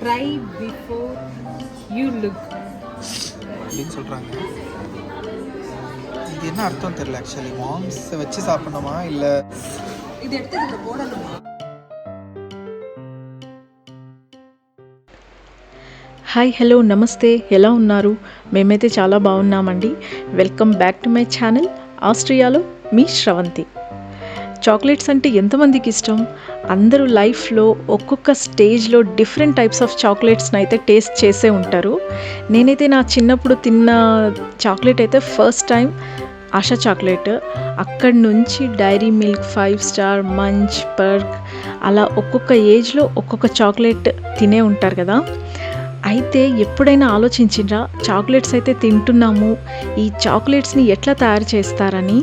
Try before you look அப்படின்னு சொல்கிறாங்க இது என்ன அர்த்தம் தெரியல ஆக்சுவலி மாம்ஸ் வச்சு சாப்பிடணுமா இல்லை இது எடுத்து இதில் போடணுமா? హాయ్ హలో నమస్తే. ఎలా ఉన్నారు? మేమైతే చాలా బాగున్నామండి. Welcome back to my channel. ఆస్ట్రియాలో మీ శ్రవంతి. చాక్లెట్స్ అంటే ఎంతమందికి ఇష్టం? అందరూ లైఫ్లో ఒక్కొక్క స్టేజ్లో డిఫరెంట్ టైప్స్ ఆఫ్ చాక్లెట్స్ని అయితే టేస్ట్ చేసే ఉంటారు. నేనైతే నా చిన్నప్పుడు తిన్న చాక్లెట్ అయితే ఫస్ట్ టైం ఆశా చాక్లెట్. అక్కడి నుంచి dairy milk five star munch perk అలా ఒక్కొక్క ఏజ్లో ఒక్కొక్క చాక్లెట్ తినే ఉంటారు కదా. అయితే ఎప్పుడైనా ఆలోచించినరా చాక్లెట్స్ అయితే తింటున్నాము. ఈ చాక్లెట్స్ని ఎట్లా తయారు చేస్తారని?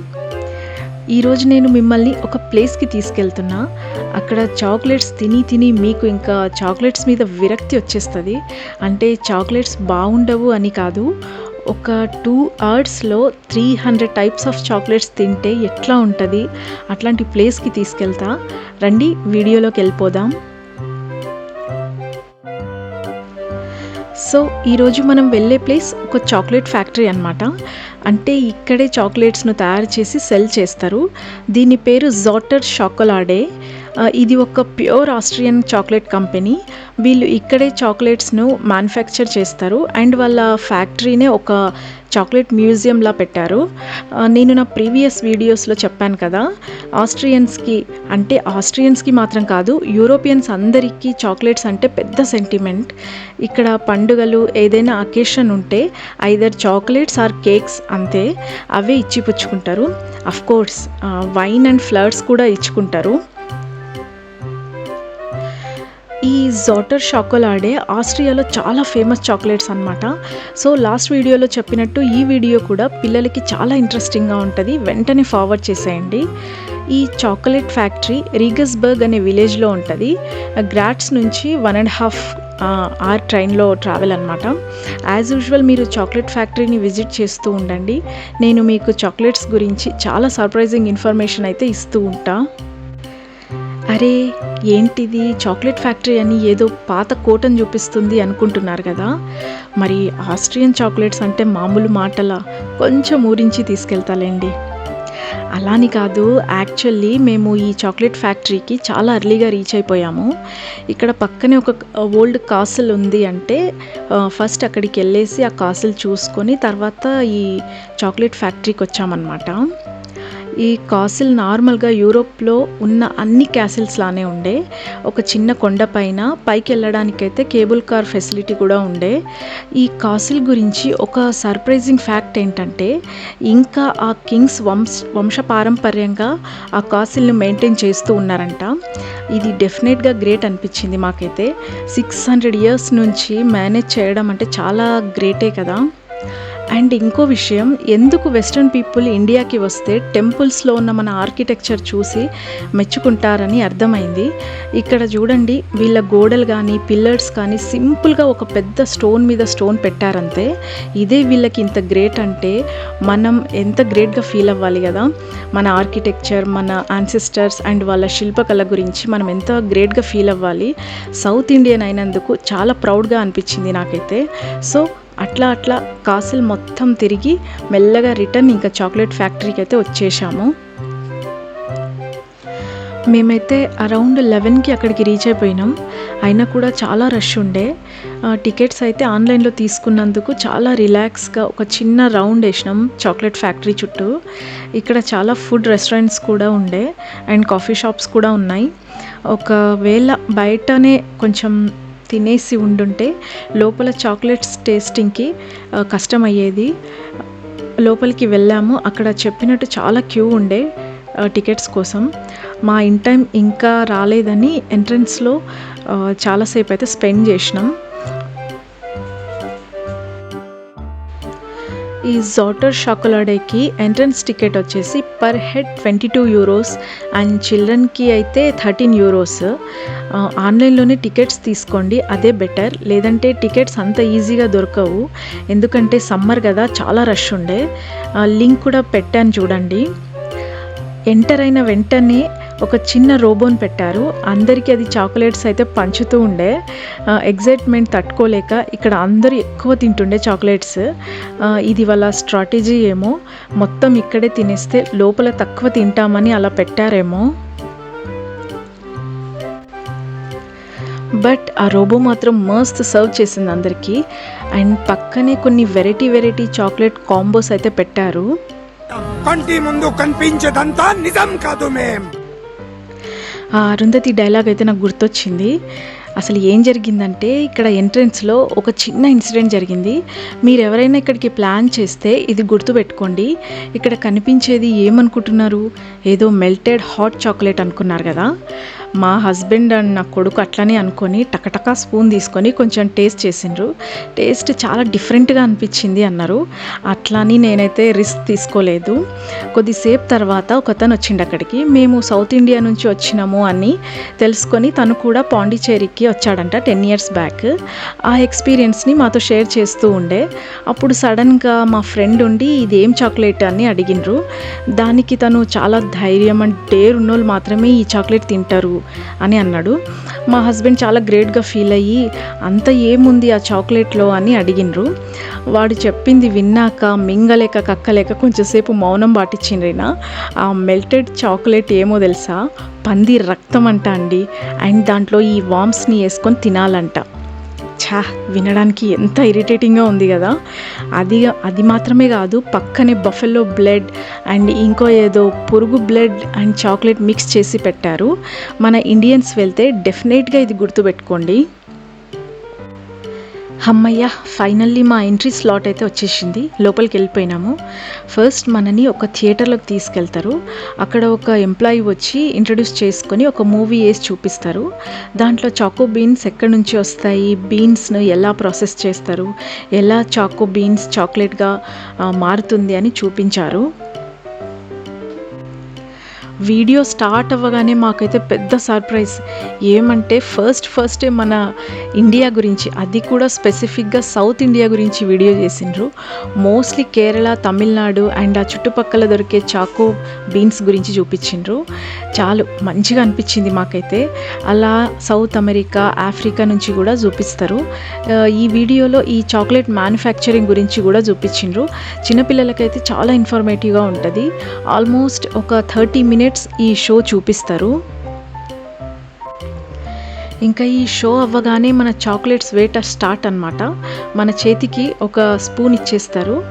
ఈరోజు నేను మిమ్మల్ని ఒక ప్లేస్కి తీసుకెళ్తున్నా. అక్కడ చాక్లెట్స్ తిని తిని మీకు ఇంకా చాక్లెట్స్ మీద విరక్తి వచ్చేస్తుంది. అంటే చాక్లెట్స్ బాగుండవు అని కాదు. ఒక టూ అవర్స్లో three hundred types of chocolates తింటే ఎట్లా ఉంటుంది? అట్లాంటి ప్లేస్కి తీసుకెళ్తా. రండి వీడియోలోకి వెళ్ళిపోదాం. సో ఈరోజు మనం వెళ్ళే ప్లేస్ ఒక చాక్లెట్ ఫ్యాక్టరీ అనమాట అంటే ఇక్కడే చాక్లెట్స్ను తయారు చేసి సెల్ చేస్తారు. దీని పేరు జాటర్ షాకోలాడే ఇది ఒక ప్యూర్ ఆస్ట్రియన్ చాక్లెట్ కంపెనీ. వీళ్ళు ఇక్కడే చాక్లెట్స్ను మ్యానుఫ్యాక్చర్ చేస్తారు. అండ్ వాళ్ళ ఫ్యాక్టరీనే ఒక చాక్లెట్ మ్యూజియంలా పెట్టారు. నేను నా ప్రీవియస్ వీడియోస్లో చెప్పాను కదా ఆస్ట్రియన్స్కి అంటే ఆస్ట్రియన్స్కి మాత్రం కాదు యూరోపియన్స్ అందరికీ చాక్లెట్స్ అంటే పెద్ద సెంటిమెంట్. ఇక్కడ పండుగలు ఏదైనా అకేషన్ ఉంటే ఐదర్ చాక్లెట్స్ ఆర్ కేక్స్ అంతే అవే ఇచ్చి పుచ్చుకుంటారు of course wine and flowers కూడా ఇచ్చుకుంటారు. ఈ జోటర్ షాకోలాడే ఆస్ట్రియాలో చాలా ఫేమస్ చాక్లెట్స్ అనమాట సో లాస్ట్ వీడియోలో చెప్పినట్టు ఈ వీడియో కూడా పిల్లలకి చాలా ఇంట్రెస్టింగ్గా ఉంటుంది. వెంటనే ఫార్వర్డ్ చేసేయండి. ఈ చాక్లెట్ ఫ్యాక్టరీ రీగస్బర్గ్ అనే విలేజ్లో ఉంటుంది. గ్రాట్స్ నుంచి వన్ అండ్ హాఫ్ ఆర్ ట్రైన్లో ట్రావెల్ అనమాట యాజ్ యూజువల్ మీరు చాక్లెట్ ఫ్యాక్టరీని విజిట్ చేస్తూ ఉండండి. నేను మీకు చాక్లెట్స్ గురించి చాలా సర్ప్రైజింగ్ ఇన్ఫర్మేషన్ అయితే ఇస్తూ ఉంటాను అరే ఏంటిది? చాక్లెట్ ఫ్యాక్టరీ అని ఏదో పాత కోటను చూపిస్తుంది అనుకుంటున్నారు కదా. మరి ఆస్ట్రియన్ చాక్లెట్స్ అంటే మామూలు మాటల కొంచెం ఊరించి తీసుకెళ్తాలేండి. అలాని కాదు యాక్చువల్లీ మేము ఈ చాక్లెట్ ఫ్యాక్టరీకి చాలా అర్లీగా రీచ్ అయిపోయాము. ఇక్కడ పక్కనే ఒక ఓల్డ్ కాసిల్ ఉంది అంటే ఫస్ట్ అక్కడికి వెళ్ళేసి ఆ కాసిల్ చూసుకొని తర్వాత ఈ చాక్లెట్ ఫ్యాక్టరీకి వచ్చామన్నమాట. ఈ కాసిల్ నార్మల్గా యూరోప్లో ఉన్న అన్ని క్యాసిల్స్ లానే ఉండే. ఒక చిన్న కొండ పైన పైకి వెళ్ళడానికైతే కేబుల్ కార్ ఫెసిలిటీ కూడా ఉండే. ఈ కాసిల్ గురించి ఒక సర్ప్రైజింగ్ ఫ్యాక్ట్ ఏంటంటే ఇంకా ఆ కింగ్స్ వంశ వంశపారంపర్యంగా ఆ కాసిల్ని మెయింటైన్ చేస్తూ ఉన్నారంట. ఇది డెఫినెట్గా గ్రేట్ అనిపించింది మాకైతే. సిక్స్ హండ్రెడ్ ఇయర్స్ నుంచి మేనేజ్ చేయడం అంటే చాలా గ్రేటే కదా. అండ్ ఇంకో విషయం ఎందుకు వెస్ట్రన్ పీపుల్ ఇండియాకి వస్తే టెంపుల్స్లో ఉన్న మన ఆర్కిటెక్చర్ చూసి మెచ్చుకుంటారని అర్థమైంది. ఇక్కడ చూడండి వీళ్ళ గోడలు కానీ పిల్లర్స్ కానీ సింపుల్గా ఒక పెద్ద స్టోన్ మీద స్టోన్ పెట్టారంతే ఇదే వీళ్ళకి ఇంత గ్రేట్ అంటే మనం ఎంత గ్రేట్గా ఫీల్ అవ్వాలి కదా? మన ఆర్కిటెక్చర్ మన యాన్సిస్టర్స్ అండ్ వాళ్ళ శిల్పకళ గురించి మనం ఎంత గ్రేట్గా ఫీల్ అవ్వాలి? సౌత్ ఇండియన్ అయినందుకు చాలా ప్రౌడ్గా అనిపించింది నాకైతే. సో అట్లా అట్లా కాసులు మొత్తం తిరిగి మెల్లగా రిటర్న్ ఇంకా చాక్లెట్ ఫ్యాక్టరీకి అయితే వచ్చేసాము. మేమైతే అరౌండ్ లెవెన్కి అక్కడికి రీచ్ అయిపోయినాం. అయినా కూడా చాలా రష్ ఉండే. టికెట్స్ అయితే ఆన్లైన్లో తీసుకున్నందుకు చాలా రిలాక్స్గా ఒక చిన్న రౌండ్ వేసినాం చాక్లెట్ ఫ్యాక్టరీ చుట్టూ. ఇక్కడ చాలా ఫుడ్ రెస్టారెంట్స్ కూడా ఉండే అండ్ కాఫీ షాప్స్ కూడా ఉన్నాయి. ఒకవేళ బయటనే కొంచెం తినేసి ఉండుంటే లోపల చాక్లెట్స్ టేస్టింగ్కి కష్టమయ్యేది. కష్టం అయ్యేది లోపలికి వెళ్ళాము. అక్కడ చెప్పినట్టు చాలా క్యూ ఉండే టికెట్స్ కోసం. మా ఇన్ టైం ఇంకా రాలేదని ఎంట్రన్స్లో చాలాసేపు అయితే స్పెండ్ చేసినాం. ఈ జోటర్ షాకులాడేకి ఎంట్రన్స్ టికెట్ వచ్చేసి per head twenty two euros and చిల్డ్రన్కి అయితే థర్టీన్ యూరోస్ ఆన్లైన్లోనే టికెట్స్ తీసుకోండి అదే బెటర్ లేదంటే టికెట్స్ అంత ఈజీగా దొరకవు. ఎందుకంటే సమ్మర్ కదా చాలా రష్ ఉండే. లింక్ కూడా పెట్టాను చూడండి. ఎంటర్ అయిన వెంటనే ఒక చిన్న రోబోన్ పెట్టారు. అందరికీ అది చాక్లెట్స్ అయితే పంచుతూ ఉండే. ఎగ్జైట్మెంట్ తట్టుకోలేక ఇక్కడ అందరూ ఎక్కువ తింటుండే చాక్లెట్స్. ఇది వాళ్ళ స్ట్రాటజీ ఏమో. మొత్తం ఇక్కడే తినేస్తే లోపల తక్కువ తింటామని అలా పెట్టారేమో. బట్ ఆ రోబో మాత్రం మస్త్ సర్వ్ చేసింది అందరికీ. అండ్ పక్కనే కొన్ని వెరైటీ వెరైటీ చాక్లెట్ కాంబోస్ అయితే పెట్టారు. కంటి ముందు కనిపించేదంతా నిజం కాదు మేం. ఆ అరుంధతి డైలాగ్ అయితే నాకు గుర్తొచ్చింది. అసలు ఏం జరిగిందంటే ఇక్కడ ఎంట్రన్స్లో ఒక చిన్న ఇన్సిడెంట్ జరిగింది. మీరు ఎవరైనా ఇక్కడికి ప్లాన్ చేస్తే ఇది గుర్తుపెట్టుకోండి. ఇక్కడ కనిపించేది ఏమనుకుంటున్నారు? ఏదో మెల్టెడ్ హాట్ చాక్లెట్ అనుకున్నారు కదా. మా హస్బెండ్ అండ్ నా కొడుకు అట్లనే అనుకొని టకటకా స్పూన్ తీసుకొని కొంచెం టేస్ట్ చేసిండ్రు. టేస్ట్ చాలా డిఫరెంట్గా అనిపించింది అన్నారు. అట్లని నేనైతే రిస్క్ తీసుకోలేదు. కొద్దిసేపు తర్వాత ఒక అతను వచ్చిండు అక్కడికి. మేము సౌత్ ఇండియా నుంచి వచ్చినాము అని తెలుసుకొని తను కూడా పాండిచేరికి వచ్చాడంట టెన్ ఇయర్స్ బ్యాక్. ఆ ఎక్స్పీరియన్స్ని మాతో షేర్ చేస్తూ ఉండే. అప్పుడు సడన్గా మా ఫ్రెండ్ ఉండి ఇది ఏం చాక్లెట్? అని అడిగినరు దానికి తను చాలా ధైర్యం అండ్ డేర్ ఉన్నోళ్ళు మాత్రమే ఈ చాక్లెట్ తింటారు అని అన్నాడు. మా హస్బెండ్ చాలా గ్రేట్గా ఫీల్ అయ్యి అంత ఏముంది ఆ చాక్లెట్లో? అని అడిగినరు వాడు చెప్పింది విన్నాక మింగలేక కక్కలేక కొంచెంసేపు మౌనం పాటించిండ్రినా? ఆ మెల్టెడ్ చాక్లెట్ ఏమో తెలుసా? పంది రక్తం అంట అండి. అండ్ దాంట్లో ఈ వామ్స్ని వేసుకొని తినాలంట. ఛా వినడానికి ఎంత ఇరిటేటింగ్గా ఉంది కదా. అది అది మాత్రమే కాదు పక్కనే బఫెలో బ్లడ్ అండ్ ఇంకో ఏదో పురుగు బ్లడ్ అండ్ చాక్లెట్ మిక్స్ చేసి పెట్టారు. మన ఇండియన్స్ వెళ్తే డెఫినెట్గా ఇది గుర్తుపెట్టుకోండి. అమ్మయ్య ఫైనల్లీ మా ఎంట్రీ స్లాట్ అయితే వచ్చేసింది. లోపలికి వెళ్ళిపోయినాము. ఫస్ట్ మనని ఒక థియేటర్లోకి తీసుకెళ్తారు. అక్కడ ఒక ఎంప్లాయీ వచ్చి ఇంట్రడ్యూస్ చేసుకొని ఒక మూవీ వేసి చూపిస్తారు. దాంట్లో చాకో బీన్స్ ఎక్కడి నుంచి వస్తాయి? బీన్స్ను ఎలా ప్రాసెస్ చేస్తారు? ఎలా చాకో బీన్స్ చాక్లెట్గా మారుతుంది అని చూపించారు. వీడియో స్టార్ట్ అవ్వగానే మాకైతే పెద్ద సర్ప్రైజ్. ఏమంటే ఫస్ట్ ఫస్ట్ మన ఇండియా గురించి అది కూడా స్పెసిఫిక్గా సౌత్ ఇండియా గురించి వీడియో చేసిండ్రు. మోస్ట్లీ కేరళ తమిళనాడు అండ్ ఆ చుట్టుపక్కల దొరికే చాకో బీన్స్ గురించి చూపించిండ్రు. చాలు మంచిగా అనిపించింది మాకైతే. అలా సౌత్ అమెరికా ఆఫ్రికా నుంచి కూడా చూపిస్తారు. ఈ వీడియోలో ఈ చాక్లెట్ మ్యానుఫ్యాక్చరింగ్ గురించి కూడా చూపించిండ్రు. చిన్నపిల్లలకైతే చాలా ఇన్ఫర్మేటివ్గా ఉంటుంది. ఆల్మోస్ట్ ఒక థర్టీ మినిట్స్ ఈ షో చూపిస్తారు. ఇంకా ఈ షో అవ్వగానే మన చాక్లెట్స్ వేట స్టార్ట్ అన్నమాట. మన చేతికి ఒక స్పూన్ ఇచ్చేస్తారు.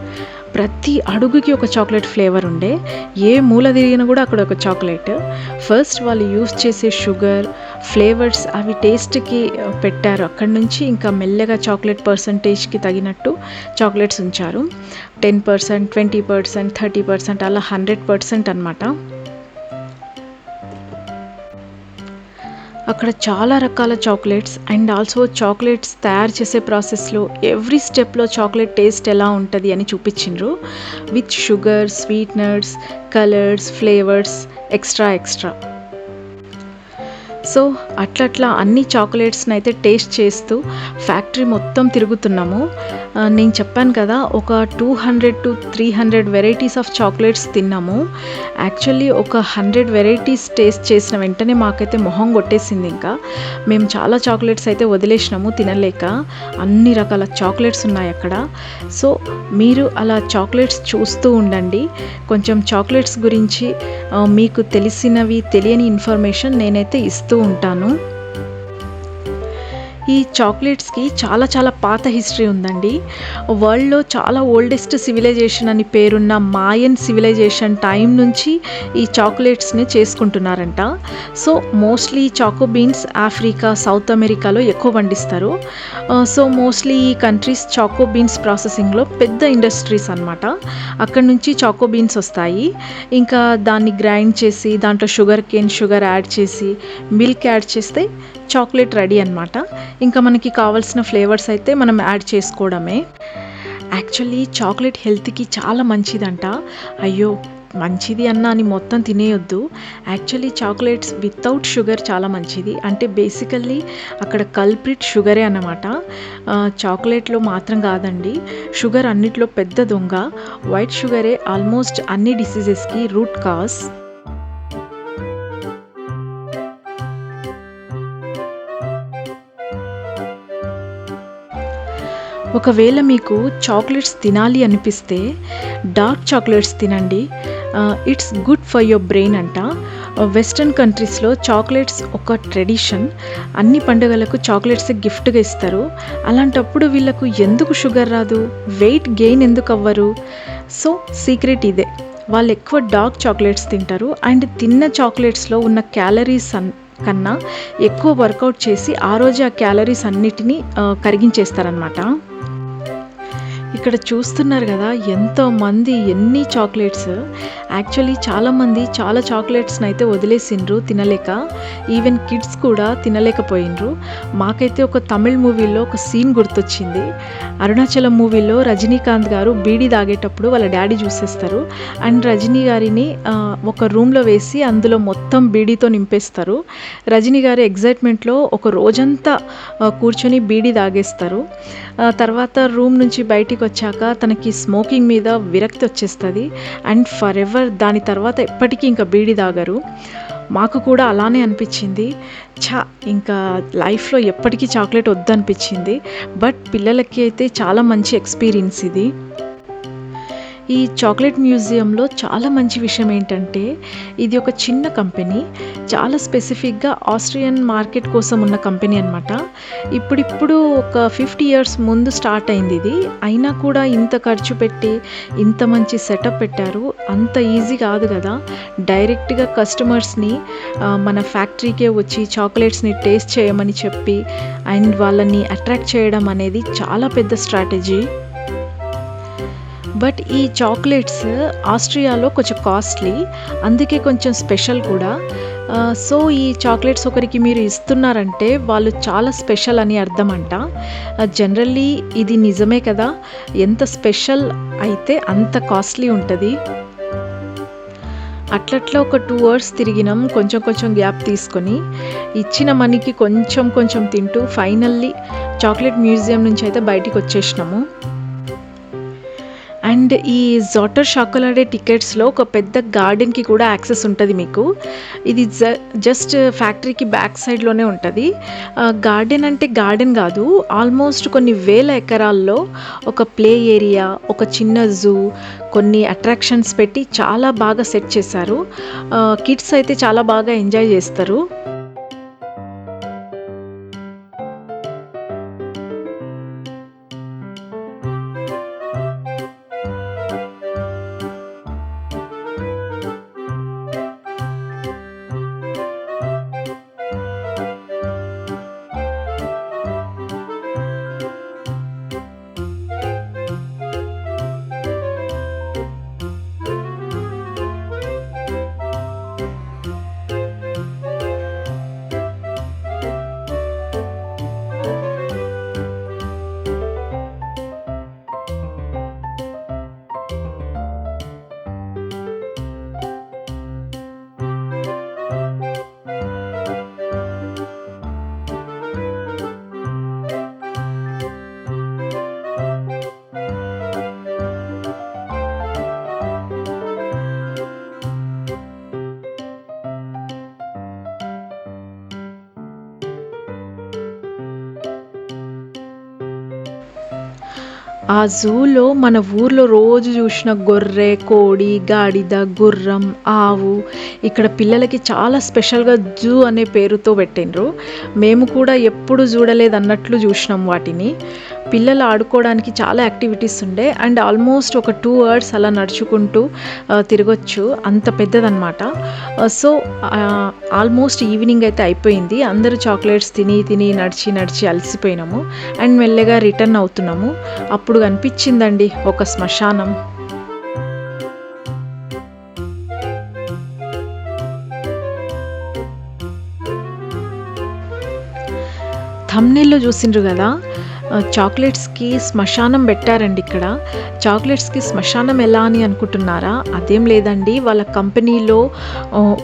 ప్రతి అడుగుకి ఒక చాక్లెట్ ఫ్లేవర్ ఉండే. ఏ మూల తిరిగినా కూడా అక్కడ ఒక చాక్లెట్. ఫస్ట్ వాళ్ళు యూస్ చేసే షుగర్ ఫ్లేవర్స్ అవి టేస్ట్కి పెట్టారు. అక్కడ నుంచి ఇంకా మెల్లగా చాక్లెట్ పర్సంటేజ్కి తగినట్టు చాక్లెట్స్ ఉంచారు. Ten percent twenty percent thirty percent అలా హండ్రెడ్ పర్సెంట్ అనమాట అక్కడ చాలా రకాల చాక్లెట్స్ అండ్ ఆల్సో చాక్లెట్స్ తయారు చేసే ప్రాసెస్లో ఎవ్రీ స్టెప్లో చాక్లెట్ టేస్ట్ ఎలా ఉంటుంది అని చూపించిండ్రు. With sugar sweeteners colours flavours extra extra. So అట్లట్లా అన్ని చాక్లెట్స్ని అయితే టేస్ట్ చేస్తూ ఫ్యాక్టరీ మొత్తం తిరుగుతున్నాము. నేను చెప్పాను కదా ఒక two hundred to three hundred varieties of chocolates తిన్నాము. యాక్చువల్లీ ఒక హండ్రెడ్ వెరైటీస్ టేస్ట్ చేసిన వెంటనే మాకైతే మొహం కొట్టేసింది ఇంకా. మేము చాలా చాక్లెట్స్ అయితే వదిలేసినాము తినలేక. అన్ని రకాల చాక్లెట్స్ ఉన్నాయి అక్కడ. సో మీరు అలా చాక్లెట్స్ చూస్తూ ఉండండి. కొంచెం చాక్లెట్స్ గురించి మీకు తెలిసినవి తెలియని ఇన్ఫర్మేషన్ నేనైతే ఇస్తాను చేస్తూ ఉంటాను. ఈ చాక్లెట్స్కి చాలా చాలా పాత హిస్టరీ ఉందండి. వరల్డ్లో చాలా ఓల్డెస్ట్ సివిలైజేషన్ అని పేరున్న మాయన్ సివిలైజేషన్ టైం నుంచి ఈ చాక్లెట్స్ని చేసుకుంటున్నారంట. So mostly cocoa beans Africa south అమెరికాలో ఎక్కువ పండిస్తారు. సో మోస్ట్లీ ఈ కంట్రీస్ చాకో బీన్స్ ప్రాసెసింగ్లో పెద్ద ఇండస్ట్రీస్ అనమాట అక్కడ నుంచి చాకో బీన్స్ వస్తాయి. ఇంకా దాన్ని గ్రైండ్ చేసి దాంట్లో షుగర్ కేన్ షుగర్ యాడ్ చేసి మిల్క్ యాడ్ చేస్తే చాక్లెట్ రెడీ అనమాట ఇంకా మనకి కావాల్సిన ఫ్లేవర్స్ అయితే మనం యాడ్ చేసుకోవడమే. యాక్చువల్లీ చాక్లెట్ హెల్త్కి చాలా మంచిదంట. అయ్యో మంచిది అన్న అని మొత్తం తినేయొద్దు. యాక్చువల్లీ చాక్లెట్స్ వితౌట్ షుగర్ చాలా మంచిది. అంటే బేసికల్లీ అక్కడ కల్ప్రిట్ షుగరే అన్నమాట. చాక్లెట్లో మాత్రం కాదండి. షుగర్ అన్నిట్లో పెద్ద దొంగ. వైట్ షుగరే ఆల్మోస్ట్ అన్ని డిసీజెస్కి రూట్ కాజ్ ఒకవేళ మీకు చాక్లెట్స్ తినాలి అనిపిస్తే డార్క్ చాక్లెట్స్ తినండి. It's good for your brain అంట. వెస్ట్రన్ కంట్రీస్లో చాక్లెట్స్ ఒక ట్రెడిషన్. అన్ని పండుగలకు చాక్లెట్స్ గిఫ్ట్గా ఇస్తారు. అలాంటప్పుడు వీళ్ళకు ఎందుకు షుగర్ రాదు? వెయిట్ గెయిన్ ఎందుకు అవ్వరు? సో సీక్రెట్ ఇదే. వాళ్ళు ఎక్కువ డార్క్ చాక్లెట్స్ తింటారు. అండ్ తిన్న చాక్లెట్స్లో ఉన్న క్యాలరీస్ అన్ కన్నా ఎక్కువ వర్కౌట్ చేసి ఆ రోజు ఆ క్యాలరీస్ అన్నిటినీ కరిగించేస్తారనమాట ఇక్కడ చూస్తున్నారు కదా ఎంతో మంది ఎన్ని చాక్లెట్స్. యాక్చువల్లీ చాలామంది చాలా చాక్లెట్స్ని అయితే వదిలేసిండ్రు తినలేక. ఈవెన్ కిడ్స్ కూడా తినలేకపోయినరు మాకైతే ఒక తమిళ్ మూవీలో ఒక సీన్ గుర్తొచ్చింది. అరుణాచలం మూవీలో రజనీకాంత్ గారు బీడీ తాగేటప్పుడు వాళ్ళ డాడీ చూసేస్తారు. అండ్ రజనీ గారిని ఒక రూమ్లో వేసి అందులో మొత్తం బీడీతో నింపేస్తారు. రజనీ గారి ఎగ్జైట్మెంట్లో ఒక రోజంతా కూర్చొని బీడీ తాగేస్తారు. తర్వాత రూమ్ నుంచి బయటికి వచ్చాక తనకి స్మోకింగ్ మీద విరక్తి వచ్చేస్తుంది. అండ్ ఫర్ ఎవర్ దాని తర్వాత ఎప్పటికీ ఇంకా బీడి తాగరు. మాకు కూడా అలానే అనిపించింది. చా ఇంకా లైఫ్లో ఎప్పటికీ చాక్లెట్ వద్దనిపించింది. బట్ పిల్లలకి అయితే చాలా మంచి ఎక్స్పీరియన్స్ ఇది. ఈ చాక్లెట్ మ్యూజియంలో చాలా మంచి విషయం ఏంటంటే ఇది ఒక చిన్న కంపెనీ చాలా స్పెసిఫిక్గా ఆస్ట్రియన్ మార్కెట్ కోసం ఉన్న కంపెనీ అనమాట ఇప్పుడిప్పుడు ఒక ఫిఫ్టీ ఇయర్స్ ముందు స్టార్ట్ అయింది ఇది. అయినా కూడా ఇంత ఖర్చు పెట్టి ఇంత మంచి సెటప్ పెట్టారు అంత ఈజీ కాదు కదా. డైరెక్ట్గా కస్టమర్స్ని మన ఫ్యాక్టరీకే వచ్చి చాక్లెట్స్ని టేస్ట్ చేయమని చెప్పి అండ్ వాళ్ళని అట్రాక్ట్ చేయడం అనేది చాలా పెద్ద స్ట్రాటజీ. బట్ ఈ చాక్లెట్స్ ఆస్ట్రియాలో కొంచెం కాస్ట్లీ అందుకే కొంచెం స్పెషల్ కూడా. సో ఈ చాక్లెట్స్ ఒకరికి మీరు ఇస్తున్నారంటే వాళ్ళు చాలా స్పెషల్ అని అర్థం అంట జనరల్లీ ఇది నిజమే కదా ఎంత స్పెషల్ అయితే అంత కాస్ట్లీ ఉంటుంది. అట్లట్లా ఒక టూ అవర్స్ తిరిగినాం కొంచెం కొంచెం గ్యాప్ తీసుకొని. ఇచ్చిన మనీకి కొంచెం కొంచెం తింటూ ఫైనల్లీ చాక్లెట్ మ్యూజియం నుంచి అయితే బయటికి వచ్చేసినాము. అండ్ ఈ జోటర్ షాకులాడే టికెట్స్లో ఒక పెద్ద గార్డెన్కి కూడా యాక్సెస్ ఉంటుంది మీకు. ఇది జ జస్ట్ ఫ్యాక్టరీకి బ్యాక్ సైడ్లోనే ఉంటుంది. గార్డెన్ అంటే గార్డెన్ కాదు ఆల్మోస్ట్ కొన్ని వేల ఎకరాల్లో ఒక ప్లే ఏరియా ఒక చిన్న జూ కొన్ని అట్రాక్షన్స్ పెట్టి చాలా బాగా సెట్ చేశారు. కిడ్స్ అయితే చాలా బాగా ఎంజాయ్ చేస్తారు. ఆ జూలో మన ఊర్లో రోజు చూసిన గొర్రె కోడి గాడిద గుర్రం ఆవు ఇక్కడ పిల్లలకి చాలా స్పెషల్గా జూ అనే పేరుతో పెట్టిండ్రు. మేము కూడా ఎప్పుడు చూడలేదు అన్నట్లు చూసినాం వాటిని. పిల్లలు ఆడుకోవడానికి చాలా యాక్టివిటీస్ ఉండే అండ్ ఆల్మోస్ట్ ఒక టూ అవర్స్ అలా నడుచుకుంటూ తిరగొచ్చు. అంత పెద్దదనమాట సో ఆల్మోస్ట్ ఈవినింగ్ అయితే అయిపోయింది. అందరూ చాక్లెట్స్ తిని తిని నడిచి నడిచి అలసిపోయినాము. అండ్ మెల్లగా రిటర్న్ అవుతున్నాము. అప్పుడు కనిపించిందండి ఒక శ్మశానం. థమ్నెల్లో చూసిండ్రు కదా? చాక్లెట్స్కి శ్మశానం పెట్టారండి ఇక్కడ. చాక్లెట్స్కి శ్మశానం ఎలా అని అనుకుంటున్నారా? అదేం లేదండి వాళ్ళ కంపెనీలో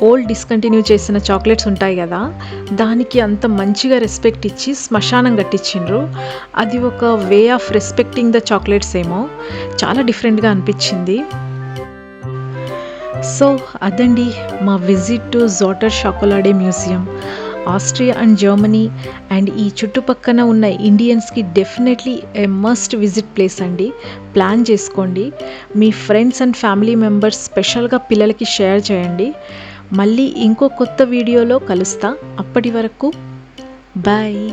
ఓల్డ్ డిస్కంటిన్యూ చేసిన చాక్లెట్స్ ఉంటాయి కదా దానికి అంత మంచిగా రెస్పెక్ట్ ఇచ్చి శ్మశానం కట్టించిండ్రు. అది ఒక way of respecting the chocolates ఏమో. చాలా డిఫరెంట్గా అనిపించింది. సో అదండి మా visit to Zotter Schokolade museum Austria and Germany and ఈ చుట్టుపక్కన ఉన్న ఇండియన్స్కి definitely a must visit place అండి. ప్లాన్ చేసుకోండి. మీ ఫ్రెండ్స్ అండ్ ఫ్యామిలీ మెంబర్స్ స్పెషల్గా పిల్లలకి షేర్ చేయండి. మళ్ళీ ఇంకో కొత్త వీడియోలో కలుస్తా. అప్పటి వరకు బాయ్.